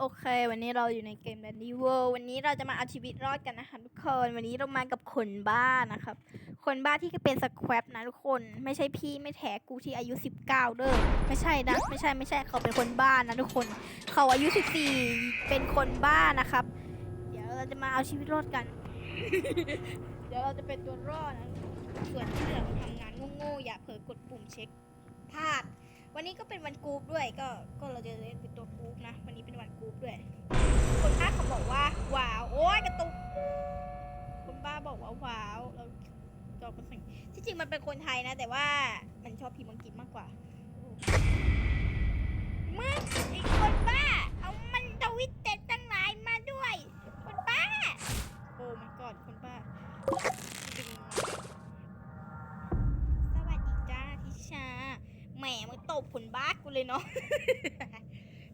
โอเค วันนี้เราอยู่ในเกม d ด n ี y World วันนี้เราจะมาเอาชีวิตรอดกันนะคะทุกคน วันนี้เรามากับคนบ้านะครับ คนบ้าที่เป็นสแควปนะทุกคน ไม่ใช่พี่ไม่แท้กูที่อายุ 19 เด้อ ไม่ใช่นะ ไม่ใช่ไม่ใช่เขาเป็นคนบ้านะทุกคน เขาอายุ 14 เป็นคนบ้านะครับ เดี๋ยวเราจะมาเอาชีวิตรอดกัน เดี๋ยวเราจะเป็นตัวรอดนะ ส่วนที่เหลือทำงานโง่ๆอย่าเผลอกดปุ่มเช็คพลาด วันนี้ก็เป็นวันกรุ๊ปด้วยก็ก็เราจะเล่นเป็นตัวกรุ๊ปนะ วันนี้เป็นวันกรุ๊ปด้วย คนบ้าเขาบอกว่าว้าวโอ้ยกระตุกคนบ้าบอกว่าว้าวเราจอภาษาที่จริงมันเป็นคนไทยนะ แต่ว่ามันชอบพิมพ์อังกฤษมากกว่ามึงไอ้คนบ้า เอามันทวิตเต็ดตั้งหลายมาด้วย คนบ้า โอ้ my god คนบ้าจริงๆสวัสดีจ้าทิชา แหมมึงตบผลบ้ากูเลยเนาะ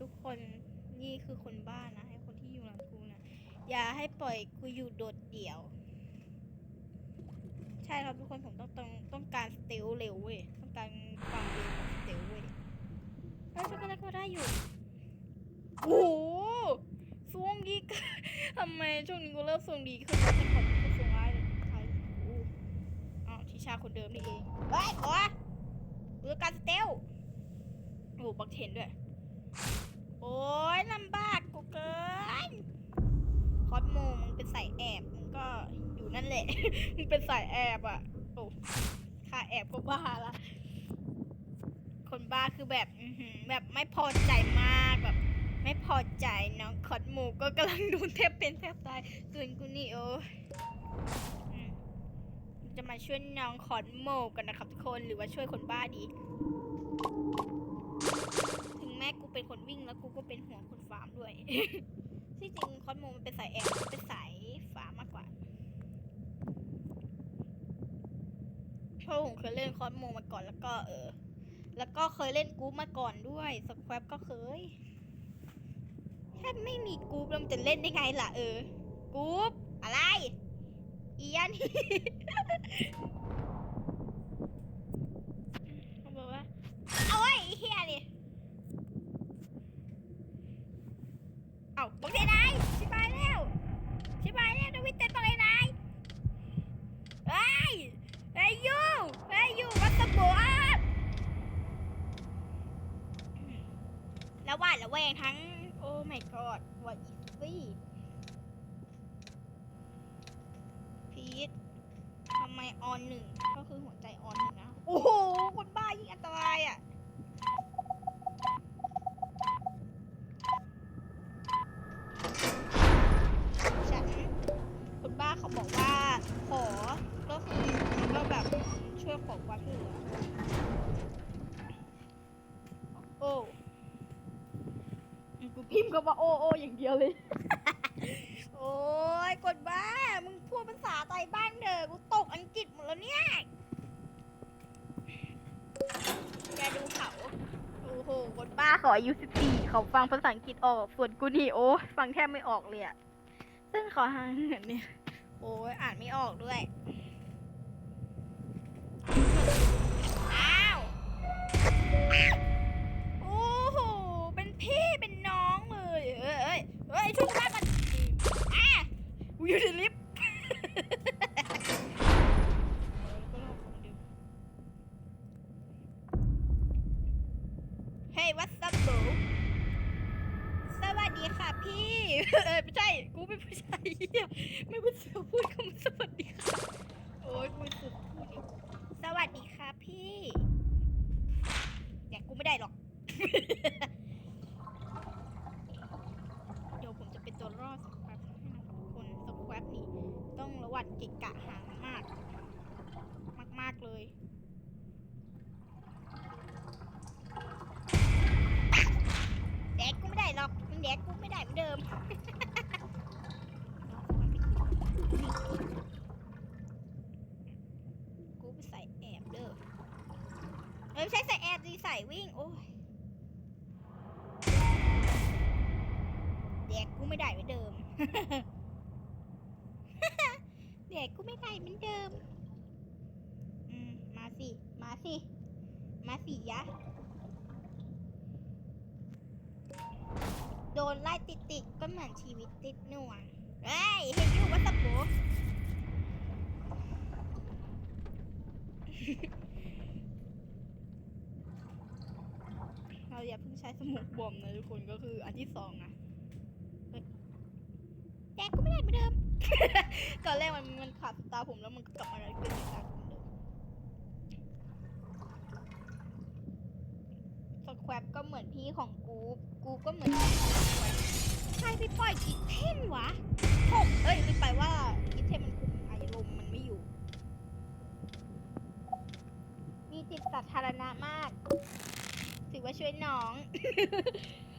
ทุกคนนี่คือคนบ้านะให้คนที่อยู่หลังกูนะอย่าให้ปล่อยกูอยู่โดดเดี่ยว ใช่ครับทุกคนผมต้องต้องต้องการสเตลเร็วเว้ยต้องการความเร็วของสเตลเว้ยเฮ้ยช็อกโกแลตก็ได้อยู่โอ้โหสวงดีทำไมช่วงนี้กูเริ่มสวงดีขึ้นแล้วแต่ก่อกูสวงร้ายเลยใครโอ้อ้าวทิชาคนเดิมนี่เองเฮ้ยขอเรือการสเตลโอ้บักเทนด้วย โอ้ยลำบากกูเกิน คอสโมมึงเป็นสายแอบ มึงก็อยู่นั่นแห ละมึงเป็นสายแอบอะ โอ้ค่าแอบก็บ้าละ คนบ้าคือแบบแบบไม่พอใจมากแบบ ไม่พอใจน้องคอสโมก็กำลังโดนแทบเป็นแทบตายส่วนกูนี่โอ้จะมาช่วยน้องคอนโมกันนะครับทุกคนหรือว่าช่วยคนบ้าดี ถึงแม้กูเป็นคนวิ่งแล้วกูก็เป็นห่วงคนฟาร์มด้วยที่จริงคอนโมมันเป็นสายแอบเป็นสายฟาร์มมากกว่า เพราะผมเคยเล่นคอสโมมาก่อนแล้วก็เออ แล้วก็เคยเล่นกู๊ปมาก่อนด้วยสแควปก็เคย ถ้าไม่มีกู๊ปแล้วมันจะเล่นได้ไงล่ะเออ กู๊ปอะไร อียัน เขาบอกว่าเอาไว้ไอ้เฮียนี่เอาบอกได้ไหนชิบายแล้ว ชิบายแล้วดวิดเต้นบอกได้ไหนเฮ้ยเฮ้ยยูเฮ้ยยูวัตถุบอส แล้ววาดระแวงทั้ง โอ้ my god what is this พีททำไมออนหนึ่งก็คือหัวใจออนหนึ่งนะ โอ้โห คนบ้ายิ่งอันตรายอะฉันคนบ้าเขาบอกว่าขอก็คือก็แบบช่วยขอความช่วยเหลือโอ้กู พิมพ์ก็ว่าโอโออย่างเดียวเลย โอ้ยกดบ้า มึงพูดภาษาไทยบ้านเถอะกูตกอังกฤษหมดแล้วเนี่ยแกดูเขา โอ้โหกดบ้าเขาอายุสิบสี่เขาฟังภาษาอังกฤษออก ส่วนกูนี่โอ้ฟังแทบไม่ออกเลยอะซึ่งเขาหางเหมือนเนี่ย โอ้ยอ่านไม่ออกด้วย อ้าว อยู่ในลิฟต์เฮ้ย what's up bro สวัสดีค่ะพี่ เออไม่ใช่ กูเป็นผู้ชายเหี้ยไม่เป็นเสือพูดคำสวัสดีค่ะ โอ้ยกูเป็นเสือพูดอีกสวัสดีค่ะพี่แต่กูไม่ได้หรอก เดี๋ยวผมจะเป็นตัวรอดสควอปให้นะทุกคนสควอปนี่ ต้องระวัดเกะกะหางมาก มากมาก ๆ เลย แดกกูไม่ได้หรอกมึงแดกกูไม่ได้เหมือนเดิม กูไปใส่แอบเด้อเอ้ย ไม่ใช่ใส่แอบดีใส่วิ่ง โอ้ยแดกกูไม่ได้เหมือนเดิมแดกกูไม่ได้เหมือนเดิม อืม มาสิ มาสิ มาสิยะ โดนไล่ติดติดๆก็เหมือนชีวิตติดหน่วงเฮ้ยเห็นอยู่ว่าตะโบ เรา อย่าเพิ่งใช้สมุกบอมนะทุกคนก็คืออันที่สองนะเฮ้ยแดกก็ไม่ได้เหมือนเดิม ตอนแรกมันมันขับตาผมแล้วมันก็กลับมาเป็นตาผมเดิมสแควปก็เหมือนพี่ของกูกูก็เหมือนพี่ของสแควปใครไปปล่อยกิเทนวะผมเอ้ยลืมไปว่ากิเทนมันคุมอารมณ์มันไม่อยู่ มีจิตสาธารณะมากถือว่า ช่วยน้อง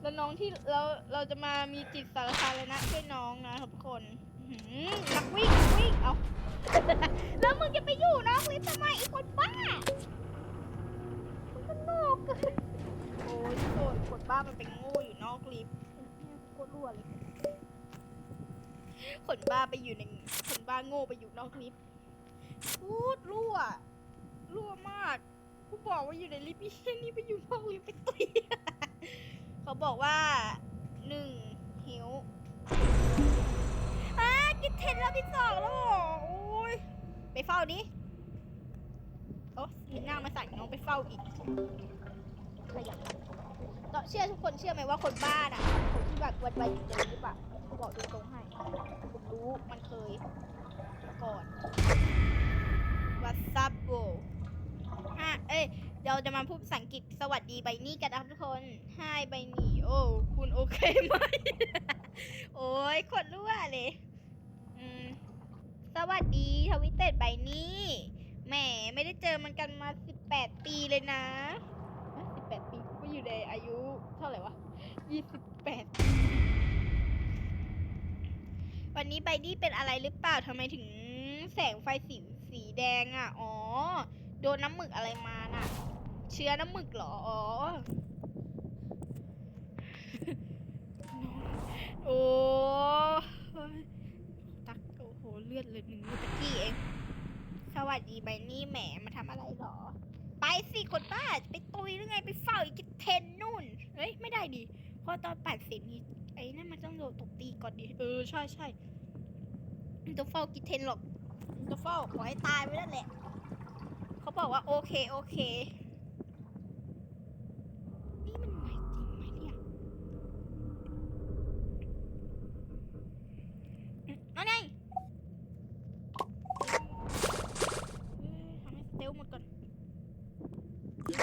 แล้วน้องที่เราเราจะมามีจิตสาธารณะช่วยน้องนะครับทุกคนอื้อหือนักวิ่งนักวิ่งเอา แล้วมึงจะไปอยู่นอกลิฟต์ทำไมไอีคนบ้ามึงก็นอกเกินโอ้ยคนคนบ้ามันเป็นโง่อยู่นอกลิฟต์เนี่ยโคตรรั่วเลยคนบ้าไปอยู่ในคนบ้าโง่ไปอยู่นอกลิฟต์พูดรั่วรั่วมาก กูบอกว่าอยู่ในลิฟต์นี่นี่ไปอยู่นอกลิฟต์ไปตุย เขาบอกว่าหนึ่งหิวอ่ากินเทนรอบที่สองแล้วเหรอโอ้ยไปเฝ้าดิโอ้มีหน้ามาสั่งน้องไปเฝ้าอีกขยันเราเชื่อทุกคนเชื่อไหมว่าคนบ้าน่ะคนที่แบบวันไปอยู่ในลิฟต์อะกูบอกตรงให้ผมรู้มันเคยก่อนวัตซับโบ เอ้ย เราจะมาพูดภาษาอังกฤษสวัสดีใบนี่กันนะครับทุกคน Hi ใบนี่ โอ้ คุณโอเคไหม โอ้ยขดรั่วเลย อืม สวัสดีทวิตเต็ดใบนี่ แหม ไม่ได้เจอมันกันมา18ปีเลยนะสิบแปดปีกูก็อยู่ในอายุเท่าไหร่วะ28ปีวันนี้ใบนี่เป็นอะไรหรือเปล่าทำไมถึงแสงไฟสีสีแดงอะ อ๋อ โดนน้ำหมึกอะไรมาน่ะ เชื้อน้ำหมึกเหรออ๋อโอ้ตักโอ้โหเลือดเลยหนึ่งตะกี้เอง สวัสดีใบนี่แหมมาทำอะไรเหรอ ไปสิคนบ้าไปตุยหรือไงไปเฝ้าอีกเทนนู่น เฮ้ย ไม่ได้ดิเพราะตอนปัดเสร็จนี่ไอ้นั่นมันต้องโดนตบตีก่อนดิ เออ ใช่ใช่มันต้องเฝ้ากิเทนหรอกมันต้องเฝ้าขอให้ตายไปนั่นแหละ เขาบอกว่าโอเคโอเค นี่มันใหม่จริงไหมเนี่ยอืมเอาไงเอ้ยทำให้สเตลหมดก่อน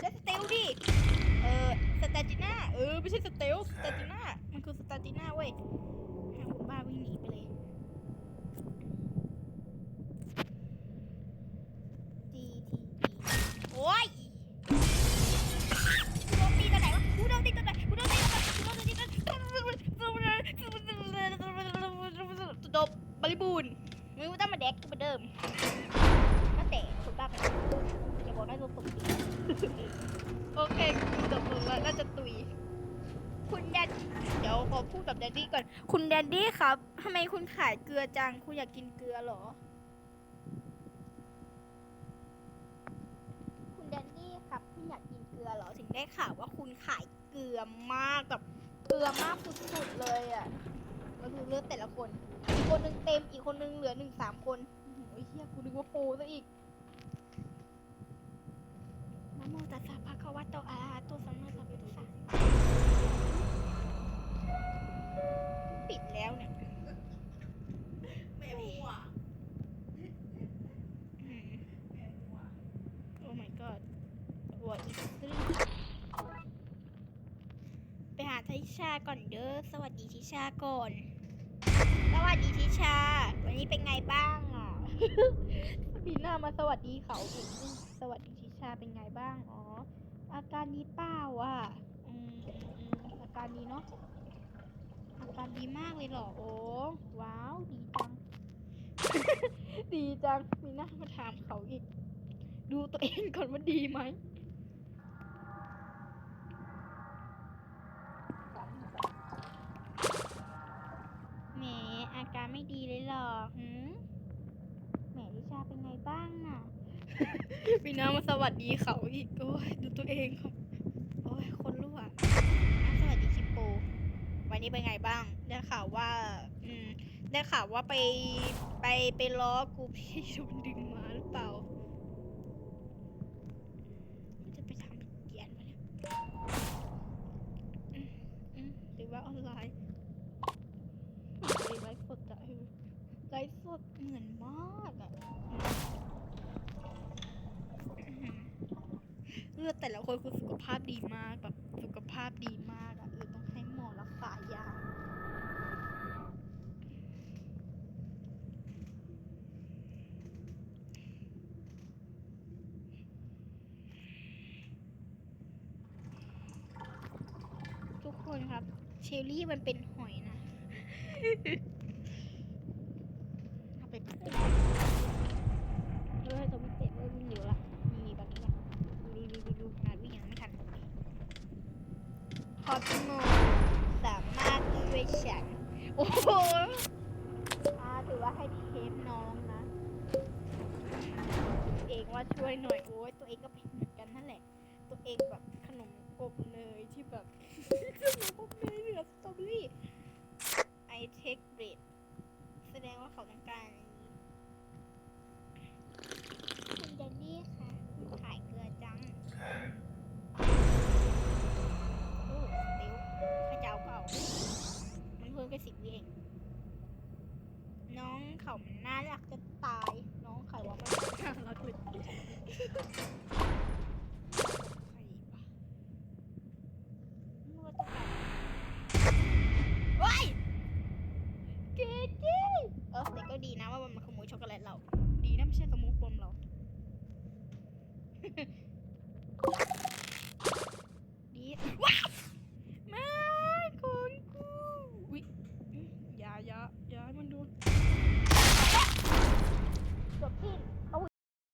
ได้สเตลดิ เออสเตติน่า เออ ไม่ใช่สเตลสเตติน่า มันคือสเตติน่าเว้ย ไม่ต้องมาแดกกูเหมือนเดิมมาแต่คนบ้าไปอย่าบอกนะโดนตบตีโอเคกูจบลงแล้วน่าจะตุย คุณแดนเดี๋ยวขอพูดกับแดนดี้ก่อน คุณแดนดี้ครับทำไมคุณขายเกลือจัง คุณอยากกินเกลือเหรอ คุณแดนนี่ครับคุณอยากกินเกลือเหรอ ถึงได้ข่าวว่าคุณขายเกลือมากแบบเกลือมากสุดๆเลยอะมันคือเลือดแต่ละคนอีก คนหนึงเต็มอีกคนหนึงเหลือหนึ่งสามคนโอ้โหเฮียกูนึกว่าโปรซะอีกนะโมตัสสะภะคะวะโตอะระหะโตสัมมาสัมพุทธัสสะปิดแล้วเนี่ยแม่ผัวอืมโอ้ my god หัวอีสตรีไปหาทิชาก่อนเด้อสวัสดีทิชาก่อนส วัสดีทิชา วันนี้เป็นไงบ้างอะบีน้ามาสวัสดีเขาอีกสวัสดีทิชาเป็นไงบ้าง อ๋อ อาการดีเปล่าอะอืมอืมอืมอาการดีเนาะ อาการดีมากเลยเหรอ โอ้ว้าว ดีจัง ดีจังมีหน้ามาถามเขาอีก ดูตัวเองก่อนว่าดีไหม อาการไม่ดีเลยเหรอหืมแหมลิชาเป็นไงบ้างน่ะ มีน้ามาสวัสดีเขาอีกโอ้ยดูตัวเองครับโอ้ยคนรั่วอะสวัสดีคิปโปวันวันนี้เป็นไงบ้าง ได้ข่าวว่า อืม ได้ข่าวว่าไปไปไปล้อกูพี่โดนดึงมาหรือเปล่าจะไปทำเกียนมาเนี่ยอืมอืมหรือว่าออนไลน์หรือไลฟ์สดอะเออ ไลฟ์สดเหมือนมากอะเลือดแต่ละคนคือสุขภาพดีมากแบบสุขภาพดีมากอะเออต้องให้หมอรักษายาทุกคนครับ เชลลี่มันเป็นหอยนะ เอาไปปลูกเออจะไม่เตะเออวิ่งเร็วละนี่แบบนี้ละดูดูดูดูขนาดวิ่งยังไม่ทันเลยพอจมูกสามารถช่ วยฉัน โอ้โหอาถือว่าให้เทปน้องนะตัวเองว่าช่วยหน่อยโอ้ยตัวเองก็ผิดเหมือนกันนั่นแหละ ตัวเองแบบขนมอบเนยที่แบบขนมอบเนยเหลือสตรอเบอรี่ไอเทค